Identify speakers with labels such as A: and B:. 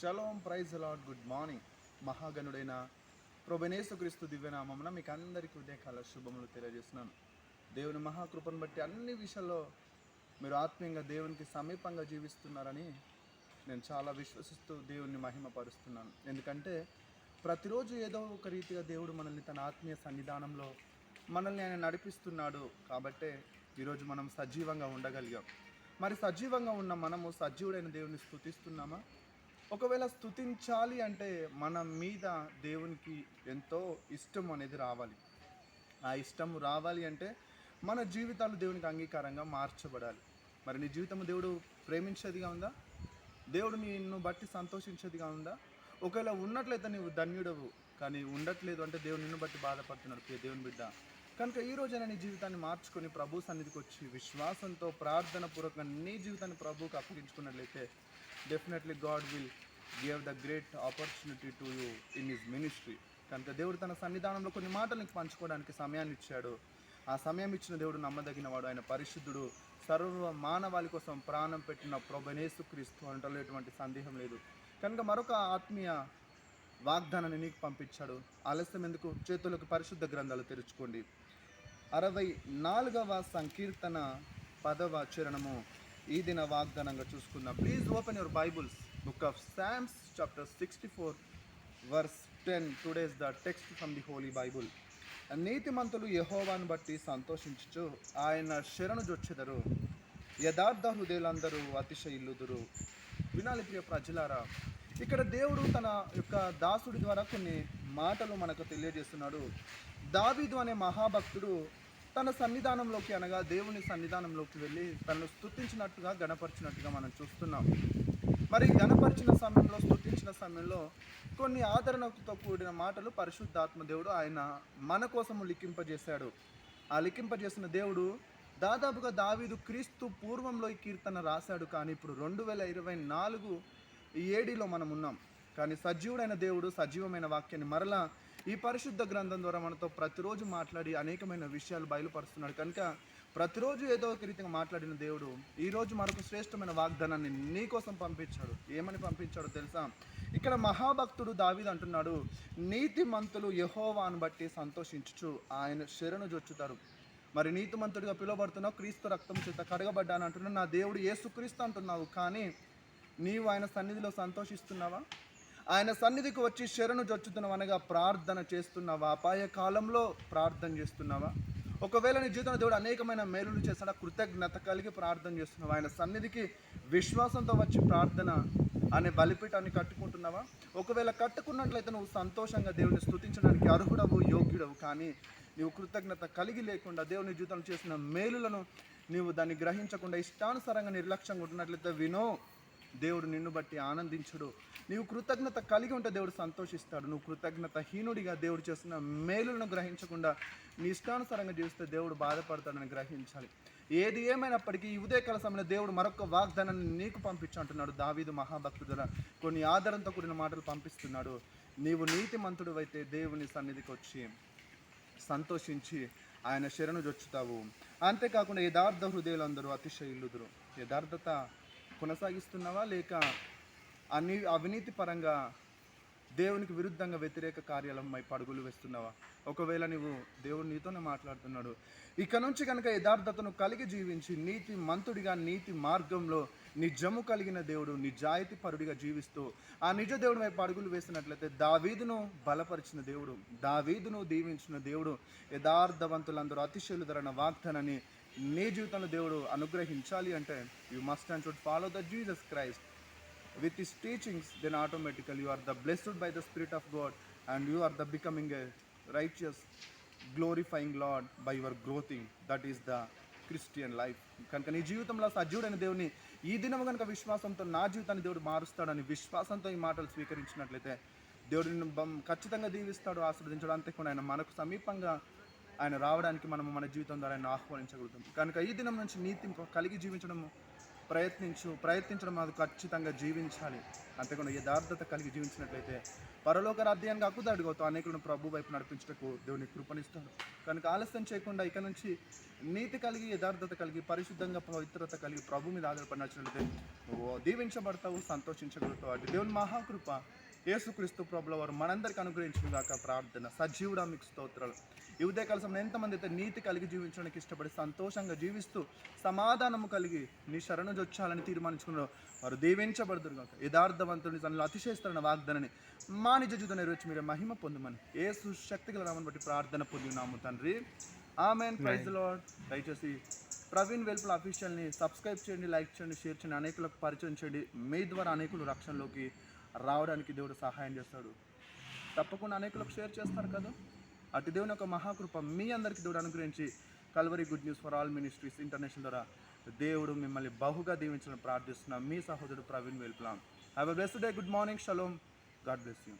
A: Shalom praise the Lord good morning మహాగణుడైన క్రీస్తు దివ్యనామమున మీకు అందరికీ ఉదయకాల శుభములు తెలియజేస్తున్నాను. దేవుని మహాకృపను బట్టి అన్ని విషయాల్లో మీరు ఆత్మీయంగా దేవునికి సమీపంగా జీవిస్తున్నారని నేను చాలా విశ్వసిస్తూ దేవుణ్ణి మహిమపరుస్తున్నాను. ఎందుకంటే ప్రతిరోజు ఏదో ఒక రీతిగా దేవుడు మనల్ని తన ఆత్మీయ సన్నిధానంలో మనల్ని ఆయన నడిపిస్తున్నాడు. కాబట్టే ఈరోజు మనం సజీవంగా ఉండగలిగాం. మరి సజీవంగా ఉన్న మనము సజీవుడైన దేవుని స్థుతిస్తున్నామా ఒకవేళ స్తుతించాలి అంటే మన మీద దేవునికి ఎంతో ఇష్టం అనేది రావాలి. ఆ ఇష్టం రావాలి అంటే మన జీవితాలు దేవునికి అంగీకారంగా మార్చబడాలి. మరి నీ జీవితం దేవుడు ప్రేమించేదిగా ఉందా? దేవుడు నిన్ను బట్టి సంతోషించేదిగా ఉందా? ఒకవేళ ఉన్నట్లయితే నీవు ధన్యుడవు కానీ ఉండట్లేదు అంటే దేవుడు నిన్ను బట్టి బాధపడుతున్నాడు. దేవుని బిడ్డ కనుక ఈ రోజైనా నీ జీవితాన్ని మార్చుకొని ప్రభు సన్నిధికి వచ్చి విశ్వాసంతో ప్రార్థన పూర్వకంగా నీ జీవితాన్ని ప్రభువుకి అప్పగించుకున్నట్లయితే definitely God will give the great opportunity to you in his ministry కనుక దేవుడు తన సన్నిధానంలో కొన్ని మాటలు నీకు పంచుకోవడానికి సమయాన్ని ఇచ్చాడు. ఆ సమయం ఇచ్చిన దేవుడు నమ్మదగిన వాడు ఆయన పరిశుద్ధుడు సర్వ మానవాళి కోసం ప్రాణం పెట్టిన ప్రభనేసు క్రీస్తు అంటలో ఎటువంటి సందేహం లేదు. కనుక మరొక ఆత్మీయ వాగ్దానాన్ని నీకు పంపించాడు. ఆలస్యం ఎందుకు? చేతులకు పరిశుద్ధ గ్రంథాలు తెరుచుకోండి. అరవై నాలుగవ సంకీర్తన పదవ చరణము. ఈ దిన వాగ్దానంగా చూసుకుందాం. Please open your Bibles book of psalms chapter sixty four verse ten today's the text from the holy Bible నీతిమంతులు యహోవాను బట్టి సంతోషించుచు ఆయన శరణు జొచ్చెదరు. యథార్థ హృదయులందరూ అతిశయిల్లుదురు. వినాలి ప్రియ ప్రజలారా ఇక్కడ దేవుడు తన యొక్క దాసుడి ద్వారా కొన్ని మాటలు మనకు తెలియజేస్తున్నాడు. దావీదు అనే మహాభక్తుడు తన సన్నిధానంలోకి అనగా దేవుని సన్నిధానంలోకి వెళ్ళి తనను స్తుతించినట్టుగా గణపరిచినట్టుగా మనం చూస్తున్నాం. మరి గణపరిచిన సమయంలో స్థుతించిన సమయంలో కొన్ని ఆదరణతో కూడిన మాటలు పరిశుద్ధాత్మ దేవుడు ఆయన మన కోసము లిఖింపజేశాడు. ఆ లిఖింపజేసిన దేవుడు దాదాపుగా దావీదు క్రీస్తు పూర్వంలో ఈ కీర్తన రాశాడు. కానీ ఇప్పుడు రెండు వేల ఇరవై నాలుగు ఏడిలో మనం ఉన్నాం. కానీ సజీవుడైన దేవుడు సజీవమైన వాక్యాన్ని మరలా ఈ పరిశుద్ధ గ్రంథం ద్వారా మనతో ప్రతిరోజు మాట్లాడి అనేకమైన విషయాలు బయలుపరుస్తున్నాడు. కనుక ప్రతిరోజు ఏదో ఒక రీతిగా మాట్లాడిన దేవుడు ఈరోజు మరొక శ్రేష్టమైన వాగ్దానాన్ని నీ కోసం పంపించాడు. ఏమని పంపించాడో తెలుసా? ఇక్కడ మహాభక్తుడు దావీదు అంటున్నాడు నీతి మంతులు యహోవాను బట్టి సంతోషించుచు ఆయన శరణు జొచ్చుతారు. మరి నీతిమంతుడిగా పిలువబడుతున్నావు క్రీస్తు రక్తం చేత కడగబడ్డాను అంటున్నావు నా దేవుడు ఏసుక్రీస్తు అంటున్నావు కానీ నీవు ఆయన సన్నిధిలో సంతోషిస్తున్నావా? ఆయన సన్నిధికి వచ్చి శరణు జొచ్చుతున్నావు అనగా ప్రార్థన చేస్తున్నావా? అపాయ కాలంలో ప్రార్థన చేస్తున్నావా? ఒకవేళ నీ జీవితంలో దేవుడు అనేకమైన మేలులు చేస్తాడా కృతజ్ఞత కలిగి ప్రార్థన చేస్తున్నావా? ఆయన సన్నిధికి విశ్వాసంతో వచ్చి ప్రార్థన అనే బలిపీఠాన్ని కట్టుకుంటున్నావా? ఒకవేళ కట్టుకున్నట్లయితే నువ్వు సంతోషంగా దేవుని స్థుతించడానికి అర్హుడవు యోగ్యుడవు. కానీ నీవు కృతజ్ఞత కలిగి లేకుండా దేవుని జీవితంలో చేసిన మేలులను నీవు దాన్ని గ్రహించకుండా ఇష్టానుసారంగా నిర్లక్ష్యంగా ఉంటున్నట్లయితే వినో. దేవుడు నిన్ను బట్టి ఆనందించుడు. నీవు కృతజ్ఞత కలిగి ఉంటే దేవుడు సంతోషిస్తాడు. నువ్వు కృతజ్ఞత హీనుడిగా దేవుడు చేస్తున్న మేలులను గ్రహించకుండా నీ ఇష్టానుసారంగా జీవిస్తే దేవుడు బాధపడతాడని గ్రహించాలి. ఏది ఏమైనప్పటికీ ఈ ఉదయకాల సమయంలో దేవుడు మరొక వాగ్దానాన్ని నీకు పంపించంటున్నాడు దావీదు మహాభక్తుల కొన్ని ఆధారంతో కూడిన మాటలు పంపిస్తున్నాడు. నీవు నీతిమంతుడు అయితే దేవుని సన్నిధికి వచ్చి సంతోషించి ఆయన శరణు జొచ్చుతావు. అంతేకాకుండా యథార్థ హృదయులందరూ అతిశయిల్లుదురు యథార్థత కొనసాగిస్తున్నావా లేక అన్ని అవినీతి పరంగా దేవునికి విరుద్ధంగా వ్యతిరేక కార్యాలపై పడుగులు వేస్తున్నావా? ఒకవేళ నువ్వు దేవుడు నీతోనే మాట్లాడుతున్నాడు ఇక నుంచి కనుక యథార్థతను కలిగి జీవించి నీతి మంతుడిగా నీతి మార్గంలో నిజము కలిగిన దేవుడు నిజాయితీ పరుడిగా జీవిస్తూ ఆ నిజ దేవుడు వైపు అడుగులు వేసినట్లయితే దావీదును బలపరిచిన దేవుడు దావీదును దీవించిన దేవుడు యథార్థవంతులందరూ అతిశయులు ధరణ నీ జీవితంలో దేవుడు అనుగ్రహించాలి అంటే you must and should follow the Jesus Christ with his teachings then automatically you are the blessed by the spirit of God and you are the becoming a righteous glorifying Lord by your growing that is the Christian life కనుక నీ జీవితంలో సజీవుడైన దేవుని ఈ దినం కనుక విశ్వాసంతో నా జీవితాన్ని దేవుడు మారుస్తాడని విశ్వాసంతో ఈ మాటలు స్వీకరించినట్లయితే దేవుడిని బం- ఖచ్చితంగా దీవిస్తాడు ఆస్వాదించడం అంతేకాకుండా ఆయన మనకు సమీపంగా ఆయన రావడానికి మనము మన జీవితం ద్వారా ఆయన ఆహ్వానించగలుగుతాం. కనుక ఈ దినం నుంచి నీతి కలిగి జీవించడం ప్రయత్నించు ప్రయత్నించడం అది ఖచ్చితంగా జీవించాలి. అంతేకాకుండా యథార్థత కలిగి జీవించినట్లయితే పరలోక రాజ్యానికి హక్కుదాడు అడుగుతావు అనేకులను ప్రభు వైపు నడిపించటకు దేవుని కృపణిస్తాడు కనుక ఆలస్యం చేయకుండా ఇక నుంచి నీతి కలిగి యథార్థత కలిగి పరిశుద్ధంగా పవిత్రత కలిగి ప్రభు మీద ఆధారపడి నచ్చినట్లయితే నువ్వు దీవించబడతావు సంతోషించగలుగుతావు. అటు దేవుని మహాకృప యేసుక్రీస్తు ప్రభుల వారు మనందరికి అనుగ్రహించిన గాక ప్రార్థన. సజీవుడా మీకు స్తోత్రాలు. ఈ ఉదయకాల సమయంలో ఎంతమంది అయితే నీతి కలిగి జీవించడానికి ఇష్టపడి సంతోషంగా జీవిస్తూ సమాధానము కలిగి నీ శరణు జొచ్చాలని తీర్మానించుకున్నారు వారు దీవించబడుతురు గాక. యథార్థవంతుని తనలో అతిశయిస్తున్న వాగ్దానని మా నిజ జీవితం నెరవేర్చి మీరు మహిమ పొందమని ఏ సుశక్తి గల నామని బట్టి ప్రార్థన పొంది నాము తండ్రి. ఆమెన్. Praise Lord. దయచేసి ప్రవీణ్ వెల్పుల అఫీషియల్ని సబ్స్క్రైబ్ చేయండి లైక్ చేయండి షేర్ చేయండి అనేకులకు పరిచయం చేయండి. మీ ద్వారా అనేకులు రక్షణలోకి రావడానికి దేవుడు సహాయం చేస్తాడు. తప్పకుండా అనేకులకు షేర్ చేస్తారు కదా. అటు దేవుని యొక్క మహాకృప మీ అందరికీ దేవుడు అనుగ్రహించి Calvary good news for all ministries international ద్వారా దేవుడు మిమ్మల్ని బహుగా దీవించడం ప్రార్థిస్తున్నాం. మీ సహోదరుడు Praveen వెల్ప్లాం. Have a best day good morning shalom God bless you